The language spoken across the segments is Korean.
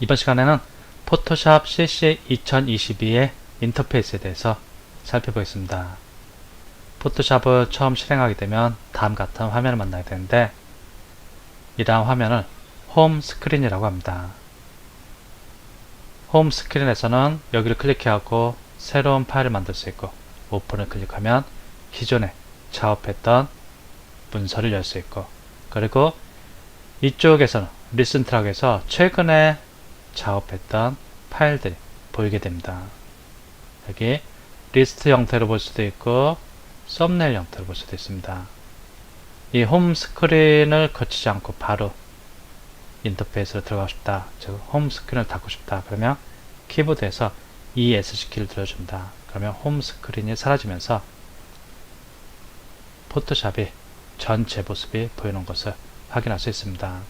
이번 시간에는 포토샵 CC 2022의 인터페이스에 대해서 살펴보겠습니다. 포토샵을 처음 실행하게 되면 다음 같은 화면을 만나게 되는데 이러한 화면을 홈 스크린이라고 합니다. 홈 스크린에서는 여기를 클릭해하고 새로운 파일을 만들 수 있고 오픈을 클릭하면 기존에 작업했던 문서를 열 수 있고 그리고 이쪽에서는 리슨 트랙에서 최근에 작업했던 파일들이 보이게 됩니다. 여기 리스트 형태로 볼 수도 있고 썸네일 형태로 볼 수도 있습니다. 이 홈 스크린을 거치지 않고 바로 인터페이스로 들어가고 싶다. 즉, 홈 스크린을 닫고 싶다. 그러면 키보드에서 ESC 키를 들어줍니다. 그러면 홈 스크린이 사라지면서 포토샵이 전제 모습이 보이는 것을 확인할 수 있습니다.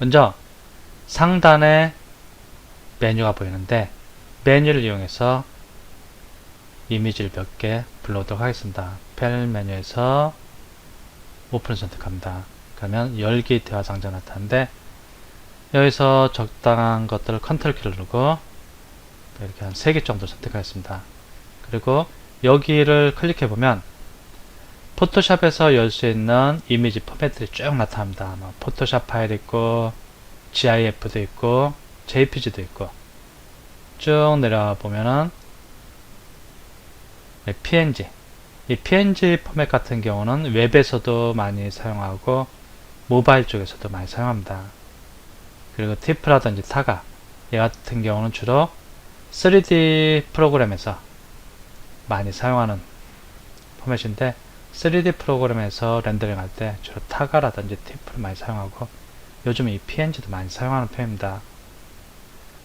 먼저 상단에 메뉴가 보이는데 메뉴를 이용해서 이미지를 몇 개 불러오도록 하겠습니다. 패널 메뉴에서 오픈을 선택합니다. 그러면 열기 대화 상자 나타나는데 여기서 적당한 것들을 컨트롤 키를 누르고 이렇게 한 3개 정도 선택하겠습니다. 그리고 여기를 클릭해 보면 포토샵에서 열 수 있는 이미지 포맷들이 쭉 나타납니다. 뭐 포토샵 파일 있고 GIF도 있고 JPG도 있고 쭉 내려와 보면은 네, PNG 이 PNG 포맷 같은 경우는 웹에서도 많이 사용하고 모바일 쪽에서도 많이 사용합니다. 그리고 TIFF라든지 타가 얘 같은 경우는 주로 3D 프로그램에서 많이 사용하는 포맷인데 3D 프로그램에서 렌더링 할 때 주로 타가라든지 TIFF를 많이 사용하고 요즘 이 PNG도 많이 사용하는 편입니다.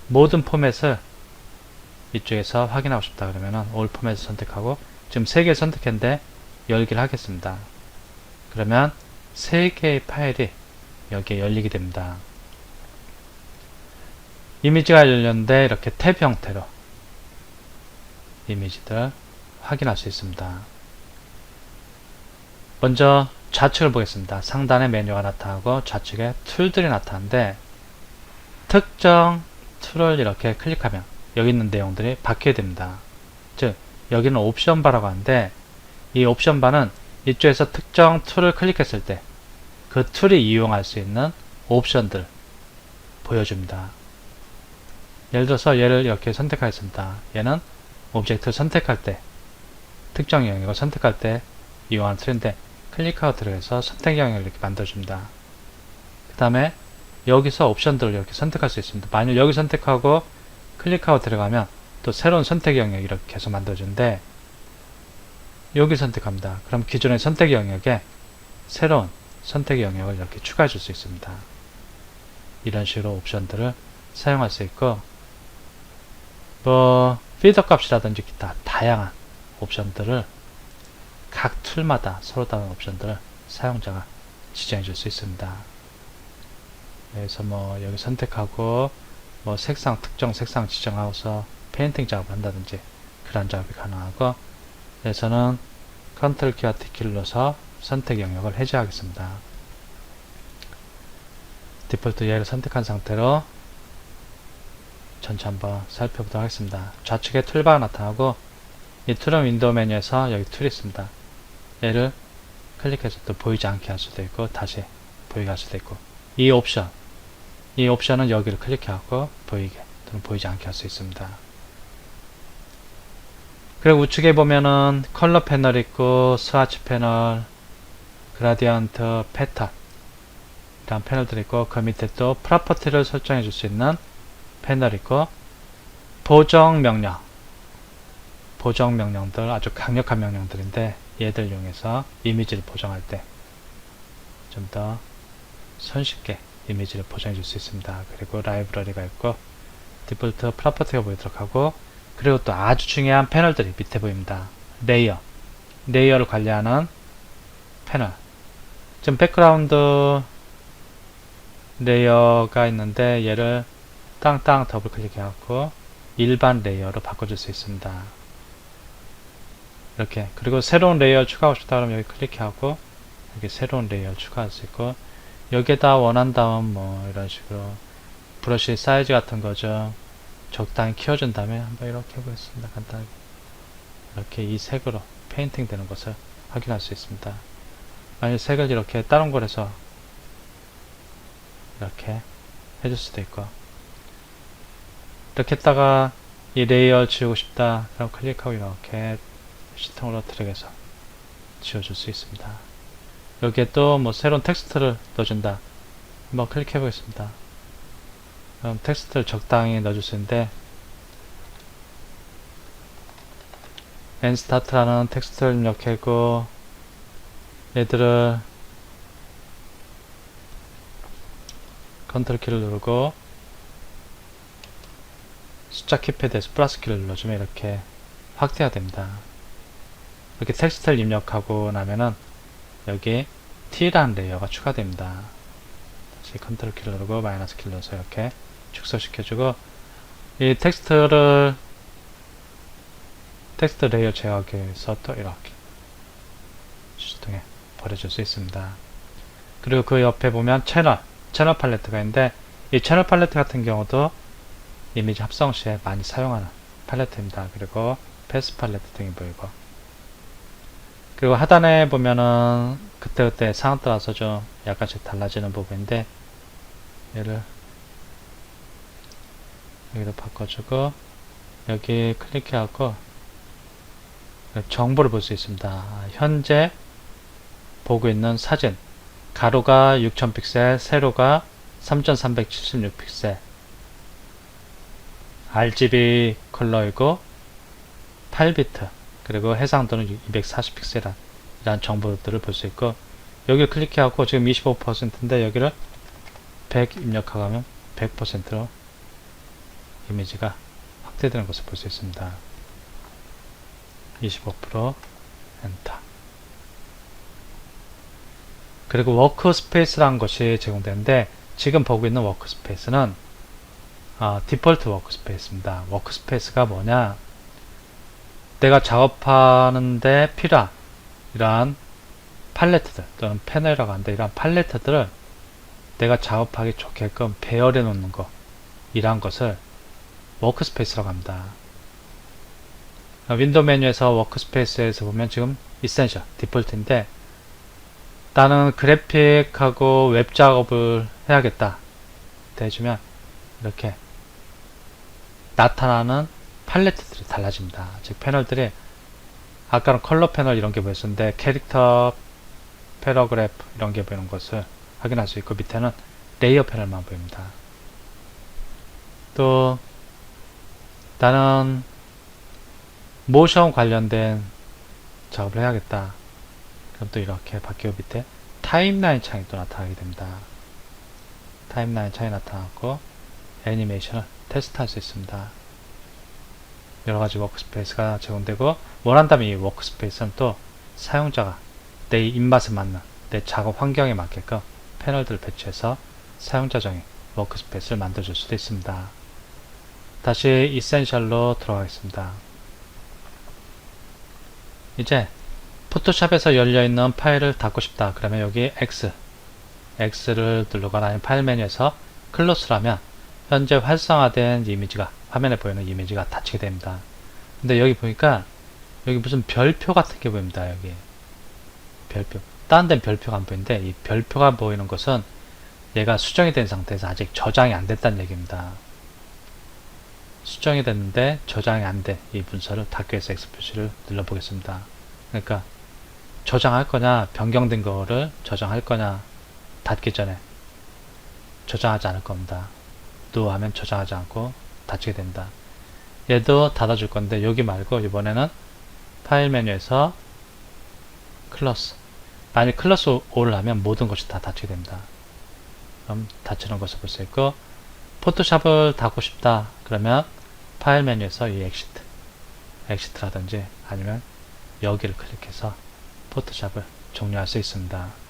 모든 포맷을 이쪽에서 확인하고 싶다 그러면은 올 포맷을 선택하고 지금 3개 선택했는데 열기를 하겠습니다. 그러면 3개의 파일이 여기에 열리게 됩니다. 이미지가 열렸는데 이렇게 탭 형태로 이미지들 확인할 수 있습니다. 먼저 좌측을 보겠습니다. 상단에 메뉴가 나타나고 좌측에 툴들이 나타나는데 특정 툴을 이렇게 클릭하면 여기 있는 내용들이 바뀌게 됩니다. 즉 여기는 옵션 바라고 하는데 이 옵션 바는 이쪽에서 특정 툴을 클릭했을 때 그 툴이 이용할 수 있는 옵션들 보여줍니다. 예를 들어서 얘를 이렇게 선택하겠습니다. 얘는 오브젝트를 선택할 때 특정 영역을 선택할 때 이용하는 툴인데 클릭하고 들어가서 선택 영역을 이렇게 만들어줍니다. 그 다음에 여기서 옵션들을 이렇게 선택할 수 있습니다. 만약 여기 선택하고 클릭하고 들어가면 또 새로운 선택 영역 이렇게 계속 만들어주는데 여기 선택합니다. 그럼 기존의 선택 영역에 새로운 선택 영역을 이렇게 추가해 줄 수 있습니다. 이런 식으로 옵션들을 사용할 수 있고 뭐 피더 값이라든지 기타 다양한 옵션들을 각 툴마다 서로 다른 옵션들을 사용자가 지정해 줄 수 있습니다. 그래서 뭐 여기 선택하고 뭐 색상 특정 색상 지정하고서 페인팅 작업을 한다든지 그런 작업이 가능하고 여기서는 컨트롤 키와 T 키를 눌러서 선택 영역을 해제하겠습니다. 디폴트 얘를 선택한 상태로 전체 한번 살펴보도록 하겠습니다. 좌측에 툴바가 나타나고 이 툴은 윈도우 메뉴에서 여기 툴이 있습니다. 얘를 클릭해서 또 보이지 않게 할 수도 있고 다시 보이게 할 수도 있고 이 옵션 이 옵션은 여기를 클릭하고 보이게 또는 보이지 않게 할 수 있습니다. 그리고 우측에 보면은 컬러 패널 있고 스와치 패널 그라디언트 패턴 이런 패널들이 있고 그 밑에 또 프로퍼티를 설정해 줄 수 있는 패널 있고 보정 명령 보정 명령들 아주 강력한 명령들인데 얘들 이용해서 이미지를 보정할 때 좀 더 손쉽게 이미지를 보정해 줄 수 있습니다. 그리고 라이브러리가 있고 디폴트 프로퍼티가 보이도록 하고 그리고 또 아주 중요한 패널들이 밑에 보입니다. 레이어 레이어를 관리하는 패널 지금 백그라운드 레이어가 있는데 얘를 땅땅 더블 클릭해갖고 일반 레이어로 바꿔줄 수 있습니다. 이렇게 그리고 새로운 레이어 추가하고 싶다 그러면 여기 클릭하고 여기 새로운 레이어 추가할 수 있고 여기에다 원한 다음 뭐 이런 식으로 브러쉬 사이즈 같은 거죠. 적당히 키워준 다음에 한번 이렇게 해보겠습니다. 간단하게. 이렇게 이 색으로 페인팅 되는 것을 확인할 수 있습니다. 만약 색을 이렇게 다른 걸해서 이렇게 해줄 수도 있고 이렇게 했다가 이 레이어 지우고 싶다 그럼 클릭하고 이렇게 시통으로 드래그해서 지워줄 수 있습니다. 여기에 또 뭐 새로운 텍스트를 넣어준다. 한번 클릭해 보겠습니다. 그럼 텍스트를 적당히 넣어줄 수 있는데 nStart라는 텍스트를 입력하고 얘들을 컨트롤 키를 누르고 숫자 키패드에서 플러스 키를 눌러주면 이렇게 확대가 됩니다. 이렇게 텍스트를 입력하고 나면은 여기 T라는 레이어가 추가됩니다. 다시 컨트롤 키를 누르고 마이너스 키를 눌러서 이렇게 축소시켜주고 이 텍스트를 텍스트 레이어 제어하기 위해서 또 이렇게 수동에 버려줄 수 있습니다. 그리고 그 옆에 보면 채널, 채널 팔레트가 있는데 이 채널 팔레트 같은 경우도 이미지 합성 시에 많이 사용하는 팔레트입니다. 그리고 패스 팔레트 등이 보이고 그리고 하단에 보면은 그때그때 상황 따라서 좀 약간씩 달라지는 부분인데 얘를 여기도 바꿔주고 여기 클릭해갖고 정보를 볼 수 있습니다. 아, 현재 보고 있는 사진. 가로가 6000 픽셀 세로가 3376 픽셀. RGB 컬러이고 8비트 그리고 해상도는 240픽셀이란 정보들을 볼 수 있고 여기를 클릭해갖고 지금 25%인데 여기를 100 입력하면 100%로 이미지가 확대되는 것을 볼 수 있습니다. 25% 엔터 그리고 워크스페이스라는 것이 제공되는데 지금 보고 있는 워크스페이스는 아, 디폴트 워크스페이스입니다. 워크스페이스가 뭐냐 내가 작업하는데 필요한 이러한 팔레트들 또는 패널이라고 하는데 이러한 팔레트들을 내가 작업하기 좋게끔 배열해 놓는 거 이러한 것을 워크스페이스라고 합니다. 윈도우 메뉴에서 워크스페이스에서 보면 지금 이센셜 디폴트인데 나는 그래픽하고 웹 작업을 해야겠다 해주면 이렇게 나타나는 팔레트들이 달라집니다. 즉 패널들이 아까는 컬러 패널 이런 게 보였었는데 캐릭터 패러그래프 이런 게 보이는 것을 확인할 수 있고 밑에는 레이어 패널만 보입니다. 또 나는 모션 관련된 작업을 해야겠다. 그럼 또 이렇게 바뀌고 밑에 타임라인 창이 또 나타나게 됩니다. 타임라인 창이 나타났고 애니메이션을 테스트할 수 있습니다. 여러가지 워크스페이스가 제공되고 원한다면 이 워크스페이스는 또 사용자가 내 입맛에 맞는 내 작업 환경에 맞게끔 패널들을 배치해서 사용자정의 워크스페이스를 만들어줄 수도 있습니다. 다시 이센셜로 들어가겠습니다. 이제 포토샵에서 열려있는 파일을 닫고 싶다. 그러면 여기 X, X를 누르거나 아니면 파일 메뉴에서 클로스라면 현재 활성화된 이미지가 화면에 보이는 이미지가 닫히게 됩니다. 근데 여기 보니까 여기 무슨 별표 같은 게 보입니다. 여기 별표. 다른 데는 별표가 안 보이는데 이 별표가 보이는 것은 얘가 수정이 된 상태에서 아직 저장이 안 됐다는 얘기입니다. 수정이 됐는데 저장이 안된이 문서를 위해서 X 표시를 눌러보겠습니다. 그러니까 저장할 거냐 변경된 거를 저장할 거냐 닫기 전에 저장하지 않을 겁니다. 도 하면 저장하지 않고 닫히게 된다. 얘도 닫아줄 건데 여기 말고 이번에는 파일 메뉴에서 클러스 만약 클러스 5를 하면 모든 것이 다 닫히게 됩니다. 그럼 닫히는 것을 볼 수 있고 포토샵을 닫고 싶다 그러면 파일 메뉴에서 이 엑시트 엑시트라든지 아니면 여기를 클릭해서 포토샵을 종료할 수 있습니다.